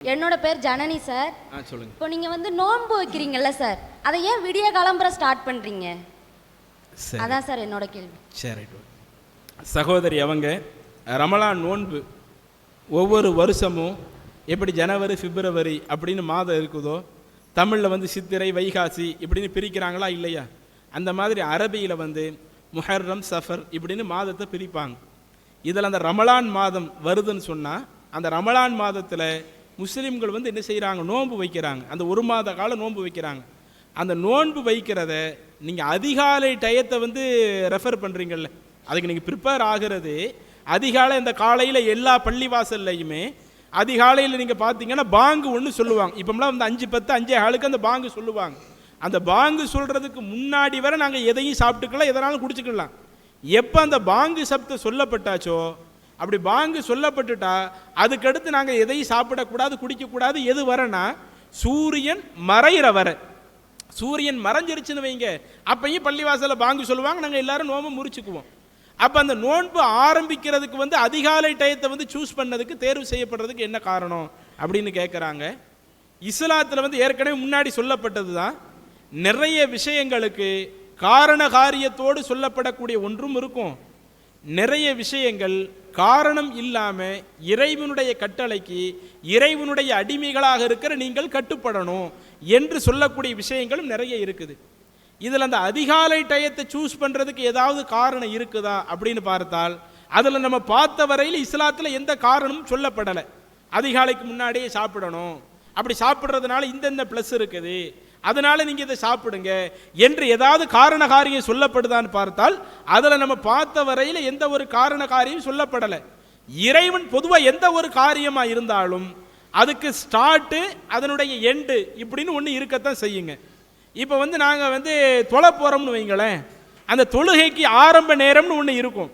என்னோட பேர் ஜனனி சார் ஆ சொல்லுங்க. இப்போ நீங்கள் வந்து நோன்பு வைக்கிறீங்கல்ல சார் அதை ஏன் விடிய காலம்புற ஸ்டார்ட் பண்ணுறீங்க சரி. அதான் சார் என்னோட கேள்வி. சரி சகோதரி அவங்க ரமலான் நோன்பு ஒவ்வொரு வருஷமும் எப்படி ஜனவரி பிப்ரவரி அப்படின்னு மாதம் இருக்குதோ தமிழில் வந்து சித்திரை வைகாசி இப்படின்னு பிரிக்கிறாங்களா இல்லையா? அந்த மாதிரி அரபியில் வந்து முஹர்ரம் சஃபர் இப்படின்னு மாதத்தை பிரிப்பாங்க. இதில் அந்த ரமலான் மாதம் வருதுன்னு சொன்னால் அந்த ரமலான் மாதத்தில் முஸ்லீம்கள் வந்து என்ன செய்கிறாங்க நோன்பு வைக்கிறாங்க. அந்த ஒரு மாத காலம் நோன்பு வைக்கிறாங்க. அந்த நோன்பு வைக்கிறத நீங்கள் அதிகாலை டயத்தை வந்து ரெஃபர் பண்ணுறீங்கள்ல அதுக்கு நீங்கள் ப்ரிப்பேர் ஆகிறது அதிகாலை இந்த காலையில் எல்லா பள்ளிவாசல்லையுமே அதிகாலையில் நீங்கள் பார்த்தீங்கன்னா பாங்கு ஒன்று சொல்லுவாங்க. இப்போம்லாம் வந்து அஞ்சு பத்து அஞ்சே ஆளுக்கு அந்த பாங்கு சொல்லுவாங்க. அந்த பாங்கு சொல்கிறதுக்கு முன்னாடி வரை நாங்கள் எதையும் சாப்பிட்டுக்கலாம் எதனாலும் குடிச்சுக்கலாம் எப்போ அந்த பாங்கு சப்தம் சொல்லப்பட்டாச்சோ அப்படி பாங்கு சொல்லப்பட்டுட்டா அதுக்கடுத்து நாங்கள் எதையும் சாப்பிடக்கூடாது குடிக்கக்கூடாது எது வரனா சூரியன் மறையிற வர. சூரியன் மறைஞ்சிருச்சுன்னு வைங்க. அப்பையும் பள்ளிவாசலில் பாங்கு சொல்லுவாங்க நாங்கள் எல்லாரும் நோம்பு முறிச்சுக்குவோம். அப்போ அந்த நோன்பு ஆரம்பிக்கிறதுக்கு வந்து அதிகாலை டயத்தை வந்து சூஸ் பண்ணதுக்கு தேர்வு செய்யப்படுறதுக்கு என்ன காரணம் அப்படின்னு கேட்குறாங்க இஸ்லாத்தில் வந்து ஏற்கனவே முன்னாடி சொல்லப்பட்டது தான் நிறைய விஷயங்களுக்கு காரண காரியத்தோடு சொல்லப்படக்கூடிய ஒன்றும் இருக்கும். நிறைய விஷயங்கள் காரணம் இல்லாமல் இறைவனுடைய கட்டளைக்கு இறைவனுடைய அடிமைகளாக இருக்கிற நீங்கள் கட்டுப்படணும் என்று சொல்லக்கூடிய விஷயங்களும் நிறைய இருக்குது. இதில் அந்த அதிகாலை டயத்தை சூஸ் பண்ணுறதுக்கு ஏதாவது காரணம் இருக்குதா அப்படின்னு பார்த்தால் அதில் நம்ம பார்த்த வரையில் இஸ்லாத்தில் எந்த காரணமும் சொல்லப்படலை. அதிகாலைக்கு முன்னாடியே சாப்பிடணும். அப்படி சாப்பிட்றதுனால இந்தந்த ப்ளஸ் இருக்குது. அதனால் நீங்கள் இதை சாப்பிடுங்க என்று ஏதாவது காரண காரியம் சொல்லப்படுதான்னு பார்த்தால் அதில் நம்ம பார்த்த வரையில் எந்த ஒரு காரண காரியம் சொல்லப்படலை. இறைவன் பொதுவாக எந்த ஒரு காரியமாக இருந்தாலும் அதுக்கு ஸ்டார்ட்டு அதனுடைய எண்டு இப்படின்னு ஒன்று இருக்கத்தான் செய்யுங்க. இப்போ வந்து நாங்கள் வந்து தொலை போகிறோம்னு வைங்களேன் அந்த தொழுகைக்கு ஆரம்ப நேரம்னு ஒன்று இருக்கும்.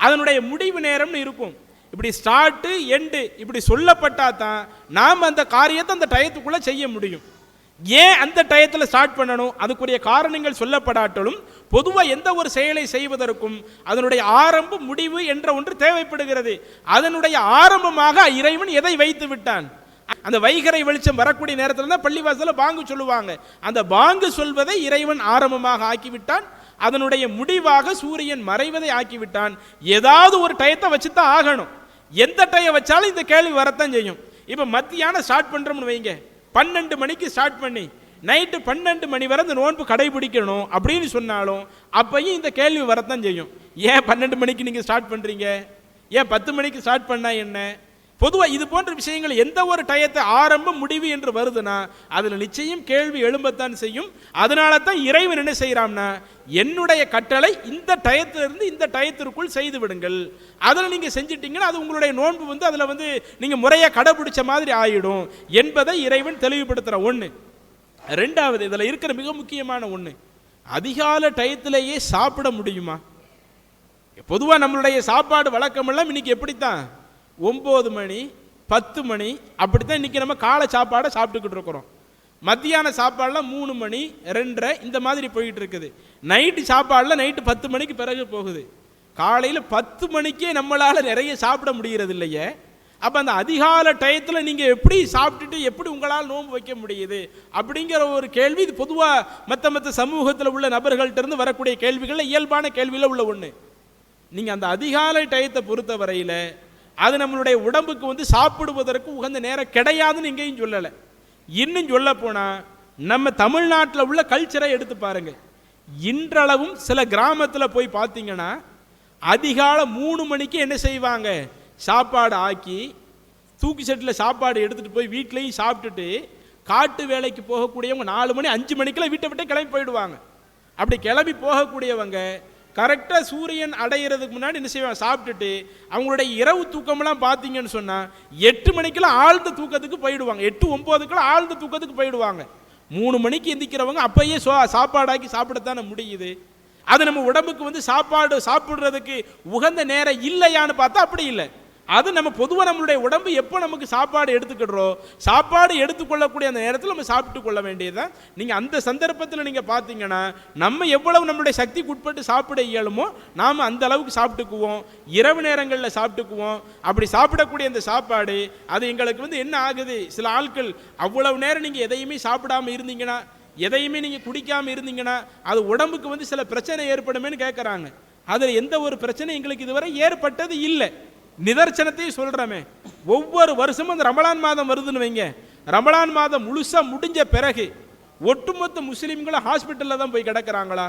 அதனுடைய முடிவு நேரம்னு இருக்கும். இப்படி ஸ்டார்ட்டு எண்டு இப்படி சொல்லப்பட்டால் தான் நாம் அந்த காரியத்தை அந்த டயத்துக்குள்ளே செய்ய முடியும். ஏன் அந்த டயத்தில் ஸ்டார்ட் பண்ணணும்? அதுக்குரிய காரணங்கள் சொல்லப்படாட்டலும் பொதுவாக எந்த ஒரு செயலை செய்வதற்கும் அதனுடைய ஆரம்ப முடிவு என்ற ஒன்று தேவைப்படுகிறது. அதனுடைய ஆரம்பமாக இறைவன் எதை வைத்து விட்டான்? அந்த வைகரை வெளிச்சம் வரக்கூடிய நேரத்தில் தான் பள்ளிவாசலில் பாங்கு சொல்லுவாங்க. அந்த பாங்கு சொல்வதை இறைவன் ஆரம்பமாக ஆக்கிவிட்டான். அதனுடைய முடிவாக சூரியன் மறைவதை ஆக்கிவிட்டான். ஏதாவது ஒரு டயத்தை வச்சு தான் ஆகணும். எந்த டயம் வச்சாலும் இந்த கேள்வி வரத்தான் செய்யும். இப்போ மத்தியானம் ஸ்டார்ட் பண்ணுறோம்னு வைங்க. பன்னெண்டு மணிக்கு ஸ்டார்ட் பண்ணி நைட்டு பன்னெண்டு மணி வரை இந்த நோன்பு கடைபிடிக்கணும் அப்படின்னு சொன்னாலும் அப்பையும் இந்த கேள்வி வரத்தான் செய்யும். ஏன் பன்னெண்டு மணிக்கு நீங்கள் ஸ்டார்ட் பண்ணுறீங்க ஏன் பத்து மணிக்கு ஸ்டார்ட் பண்ணால் என்ன? பொதுவாக இது போன்ற விஷயங்கள் எந்த ஒரு டயத்தை ஆரம்பம் முடிவு என்று வருதுன்னா அதில் நிச்சயம் கேள்வி எழும்பத்தான் செய்யும். அதனால தான் இறைவன் என்ன செய்கிறான்னா என்னுடைய கட்டளை இந்த டயத்திலிருந்து இந்த டயத்திற்குள் செய்து விடுங்கள். அதில் நீங்கள் செஞ்சிட்டீங்கன்னா அது உங்களுடைய நோன்பு வந்து அதில் வந்து நீங்கள் முறையாக கடைபிடிச்ச மாதிரி ஆயிடும் என்பதை இறைவன் தெளிவுபடுத்துகிற ஒன்று ரெண்டாவது இதில் இருக்கிற மிக முக்கியமான ஒன்று அதிகால டயத்திலேயே சாப்பிட முடியுமா? பொதுவாக நம்மளுடைய சாப்பாடு வழக்கமெல்லாம் இன்னைக்கு எப்படித்தான்? ஒம்பது மணி பத்து மணி அப்படி தான் இன்றைக்கி நம்ம காலை சாப்பாடை சாப்பிட்டுக்கிட்டு இருக்கிறோம். மத்தியான சாப்பாடெலாம் மூணு மணி ரெண்டரை இந்த மாதிரி போயிட்டு இருக்குது. நைட்டு சாப்பாடில் நைட்டு பத்து மணிக்கு பிறகு போகுது. காலையில் பத்து மணிக்கே நம்மளால் நிறைய சாப்பிட முடிகிறது இல்லையே. அப்போ அந்த அதிகால டயத்தில் நீங்கள் எப்படி சாப்பிட்டுட்டு எப்படி உங்களால் நோன்பு வைக்க முடியுது? அப்படிங்கிற ஒரு கேள்வி இது பொதுவாக மற்ற மற்ற சமூகத்தில் உள்ள நபர்கள்ட்ட இருந்து வரக்கூடிய கேள்விகளில் இயல்பான கேள்வியில் உள்ள ஒன்று நீங்கள் அந்த அதிகாலை டயத்தை பொறுத்த வரையில் அது நம்மளுடைய உடம்புக்கு வந்து சாப்பிடுவதற்கு உகந்த நேரம் கிடையாதுன்னு இங்கேயும் சொல்லலை. இன்னும் சொல்ல போனால் நம்ம தமிழ்நாட்டில் உள்ள கல்ச்சரை எடுத்து பாருங்கள் இன்றளவும் சில கிராமத்தில் போய் பார்த்தீங்கன்னா அதிகாலை மூணு மணிக்கு என்ன செய்வாங்க? சாப்பாடு ஆக்கி தூக்கி செட்டில் சாப்பாடு எடுத்துகிட்டு போய் வீட்லேயும் சாப்பிட்டுட்டு காட்டு வேலைக்கு போகக்கூடியவங்க நாலு மணி அஞ்சு மணிக்கெல்லாம் வீட்டை விட்டு கிளம்பி போயிடுவாங்க. அப்படி கிளம்பி போகக்கூடியவங்க கரெக்டாக சூரியன் அடையிறதுக்கு முன்னாடி என்ன செய்வாங்க? சாப்பிட்டுட்டு அவங்களுடைய இரவு தூக்கமெல்லாம் பார்த்தீங்கன்னு சொன்னால் எட்டு மணிக்கெல்லாம் ஆழ்ந்த தூக்கத்துக்கு போயிடுவாங்க. எட்டு ஒம்போதுக்கெல்லாம் ஆழ்ந்த தூக்கத்துக்கு போயிடுவாங்க. மூணு மணிக்கு எந்திக்கிறவங்க அப்பயே சோ சாப்பாடாக்கி சாப்பிடத்தானே முடியுது. அது நம்ம உடம்புக்கு வந்து சாப்பாடு சாப்பிட்றதுக்கு உகந்த நேரம் இல்லையான்னு பார்த்தா அப்படி இல்லை. அது நம்ம பொதுவாக நம்மளுடைய உடம்பு எப்போ நமக்கு சாப்பாடு எடுத்துக்கிடுறோம் சாப்பாடு எடுத்துக்கொள்ளக்கூடிய அந்த நேரத்தில் நம்ம சாப்பிட்டு கொள்ள வேண்டியதுதான். நீங்கள் அந்த சந்தர்ப்பத்தில் நீங்கள் பார்த்தீங்கன்னா நம்ம எவ்வளவு நம்மளுடைய சக்திக்கு உட்பட்டு சாப்பிட இயலுமோ நாம் அந்த அளவுக்கு சாப்பிட்டுக்குவோம். இரவு நேரங்களில் சாப்பிட்டுக்குவோம். அப்படி சாப்பிடக்கூடிய அந்த சாப்பாடு அது எங்களுக்கு வந்து என்ன ஆகுது? சில ஆட்கள் அவ்வளவு நேரம் நீங்கள் எதையுமே சாப்பிடாம இருந்தீங்கன்னா எதையுமே நீங்கள் குடிக்காமல் இருந்தீங்கன்னா அது உடம்புக்கு வந்து சில பிரச்சனை ஏற்படுமேன்னு கேட்குறாங்க அதில் எந்த ஒரு பிரச்சனையும் எங்களுக்கு இதுவரை ஏற்பட்டது இல்லை. நிதர்சனத்தையும் சொல்கிறோமே ஒவ்வொரு வருஷமும் அந்த ரமலான் மாதம் வருதுன்னு வைங்க. ரமலான் மாதம் முழுசாக முடிஞ்ச பிறகு ஒட்டுமொத்த முஸ்லீம்களும் ஹாஸ்பிட்டலில் தான் போய் கிடக்கிறாங்களா?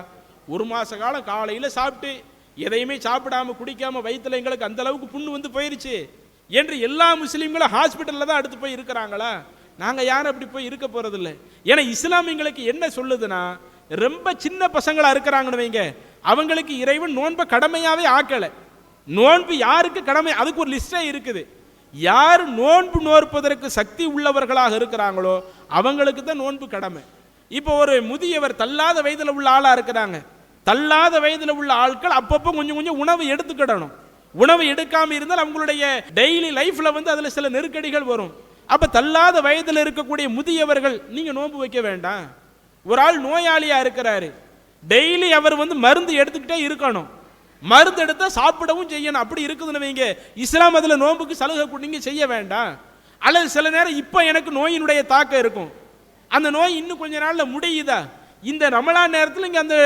ஒரு மாத காலம் காலையில் சாப்பிட்டு எதையுமே சாப்பிடாம குடிக்காமல் வயிற்றில் எங்களுக்கு அந்தளவுக்கு புண்ணு வந்து போயிருச்சு. என்று எல்லா முஸ்லீம்களும் ஹாஸ்பிட்டலில் தான் அடுத்து போய் இருக்கிறாங்களா? நாங்கள் யாரும் அப்படி போய் இருக்க போகிறதில்ல ஏன்னா இஸ்லாமியங்களுக்கு என்ன சொல்லுதுன்னா ரொம்ப சின்ன பசங்களாக இருக்கிறாங்கன்னு வைங்க. அவங்களுக்கு இறைவன் நோன்பை கடமையாகவே ஆக்கலை. நோன்பு யாருக்கு கடமை? அதுக்கு ஒரு லிஸ்டே இருக்குது. யார் நோன்பு நோற்பதற்கு சக்தி உள்ளவர்களாக இருக்கிறாங்களோ அவங்களுக்கு தான் நோன்பு கடமை. இப்போ ஒரு முதியவர் தள்ளாத வயதில் உள்ள ஆளாக இருக்கிறாங்க. தள்ளாத வயதில் உள்ள ஆட்கள் அப்பப்போ கொஞ்சம் கொஞ்சம் உணவு எடுத்துக்கிடணும். உணவு எடுக்காமல் இருந்தால் அவங்களுடைய டெய்லி லைஃப்பில் வந்து அதில் சில நெருக்கடிகள் வரும். அப்போ தள்ளாத வயதில் இருக்கக்கூடிய முதியவர்கள் நீங்கள் நோன்பு வைக்க வேண்டாம். ஒரு ஆள் நோயாளியாக இருக்கிறாரு. டெய்லி அவர் வந்து மருந்து எடுத்துக்கிட்டே இருக்கணும். மருந்தெடுத்த சாப்பிடவும் செய்யணும். அப்படி இருக்குதுன்னு வைங்க. இஸ்லாம் அதில் நோன்புக்கு சலுகை கொடுங்க செய்ய வேண்டாம். அல்லது சில நேரம் இப்போ எனக்கு நோயினுடைய தாக்கம் இருக்கும். அந்த நோய் இன்னும் கொஞ்ச நாளில் முடியுதா? இந்த ரமலான் நேரத்தில் இங்கே அந்த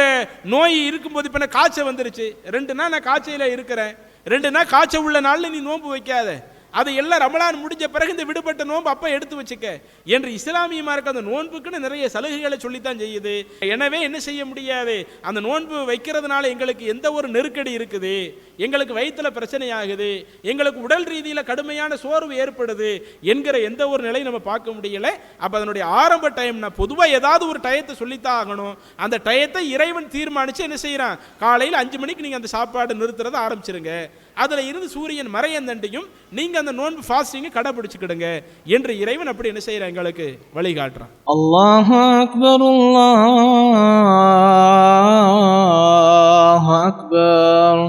நோய் இருக்கும்போது இப்போ நான் காய்ச்சல் வந்துருச்சு. ரெண்டு நாள் நான் காய்ச்சல இருக்கிறேன். ரெண்டு நாள் காய்ச்சல் உள்ள நாளில் நீ நோன்பு வைக்காத. அது எல்லாம் ரமலான் முடிஞ்ச பிறகு இந்த விடுபட்ட நோன்பு அப்போ எடுத்து வச்சுக்க. என்று இஸ்லாமிய இருக்க அந்த நோன்புக்குன்னு நிறைய சலுகைகளை சொல்லித்தான் செய்யுது. எனவே என்ன செய்ய முடியாது? அந்த நோன்பு வைக்கிறதுனால எங்களுக்கு எந்த ஒரு நெருக்கடி இருக்குது? எங்களுக்கு வயிற்றில் பிரச்சனை ஆகுது எங்களுக்கு உடல் ரீதியில் கடுமையான சோர்வு ஏற்படுது என்கிற எந்த ஒரு நிலை நம்ம பார்க்க முடியல. அப்போ அதனுடைய ஆரம்ப டைம்னா பொதுவாக ஏதாவது ஒரு டயத்தை சொல்லித்தான் ஆகணும். அந்த டயத்தை இறைவன் தீர்மானித்து என்ன செய்கிறான் காலையில் அஞ்சு மணிக்கு நீங்கள் அந்த சாப்பாடு நிறுத்துறதை ஆரம்பிச்சிருங்க. அதில் இருந்து சூரியன் மறையந்தண்டியும் நீங்கள் அந்த நோன்பு ஃபாஸ்டிங்கை கடைபிடிச்சுக்கிடுங்க என்று இறைவன் அப்படி என்ன செய்கிற எங்களுக்கு வழிகாட்டுறான். அல்லாஹ் அக்பர் அல்லாஹ் அக்பர்.